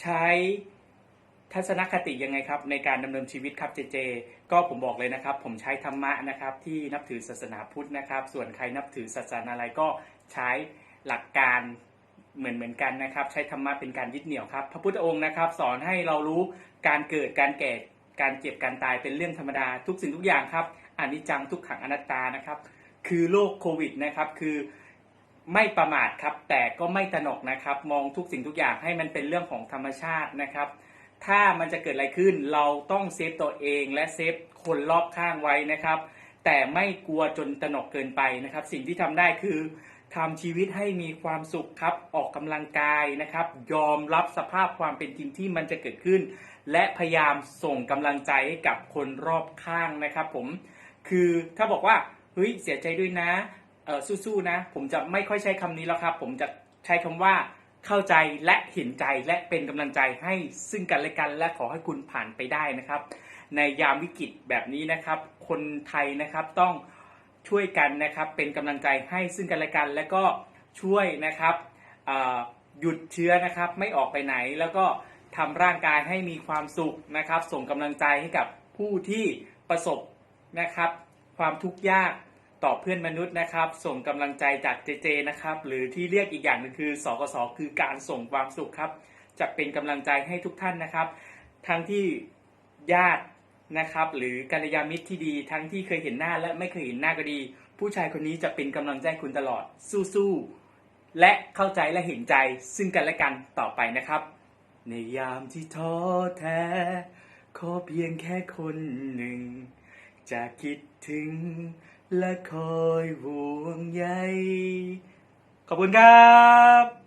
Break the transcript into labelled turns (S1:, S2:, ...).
S1: ใช้ทัศนคติยังไงครับในการดำเนินชีวิตครับเจเจ ก็ผมบอกเลยนะครับ ผมใช้ธรรมะนะครับที่นับถือศาสนาพุทธนะครับ ส่วนใครนับถือศาสนาอะไรก็ใช้หลักการเหมือนเหมือนกันนะครับ ใช้ธรรมะเป็นการยึดเหนี่ยวครับพระพุทธองค์นะครับ สอนให้เรารู้การเกิดการแก่การเจ็บการตายเป็นเรื่องธรรมดาทุกสิ่งทุกอย่างครับอนิจจังทุกขังอนัตตานะครับ คือโรคโควิดนะครับ คือ ไม่ประมาทครับ แต่ก็ไม่ตะหนกนะครับ มองทุกสิ่งทุกอย่างให้มันเป็นเรื่องของธรรมชาตินะครับ ถ้ามันจะเกิดอะไรขึ้นเราต้องเซฟตัวเองและเซฟคนรอบข้างไว้นะครับ แต่ไม่กลัวจนตะหนกเกินไปนะครับ สิ่งที่ทำได้คือทำชีวิตให้มีความสุขครับ ออกกำลังกายนะครับ ยอมรับสภาพความเป็นจริงที่มันจะเกิดขึ้น และพยายามส่งกำลังใจให้กับคนรอบข้างนะครับ ผม คือถ้าบอกว่าเฮ้ยเสียใจด้วยนะ เออสู้ๆนะ ผมจะไม่ค่อยใช้คำนี้แล้วครับ ผมจะใช้คำว่าเข้าใจและเห็นใจและเป็นกำลังใจให้ซึ่งกันและกัน และขอให้คุณผ่านไปได้นะครับ ในยามวิกฤตแบบนี้นะครับ คนไทยนะครับต้องช่วยกันนะครับ เป็นกำลังใจให้ซึ่งกันและกัน และก็ช่วยนะครับหยุดเชื้อนะครับ ไม่ออกไปไหน แล้วก็ทำร่างกายให้มีความสุขนะครับ ส่งกำลังใจให้กับผู้ที่ประสบนะครับ ความทุกข์ยาก ต่อเพื่อนมนุษย์นะครับ ส่งกำลังใจจากเจเจนะครับ หรือที่เรียกอีกอย่างหนึงคือสกสคือการส่งความสุขครับ จะเป็นกำลังใจให้ทุกท่านนะครับ ทั้งที่ญาตินะครับ หรือกัลยาณมิตรที่ดี ทั้งที่เคยเห็นหน้าและไม่เคยเห็นหน้าก็ดี ผู้ชายคนนี้จะเป็นกำลังใจคุณตลอดสู้ๆและเข้าใจและเห็นใจซึ่งกันและกันต่อไปนะครับ ในยามที่ท้อแท้ ขอเพียงแค่คนหนึ่ง จะคิดถึง และคอยห่วงใย ขอบคุณครับ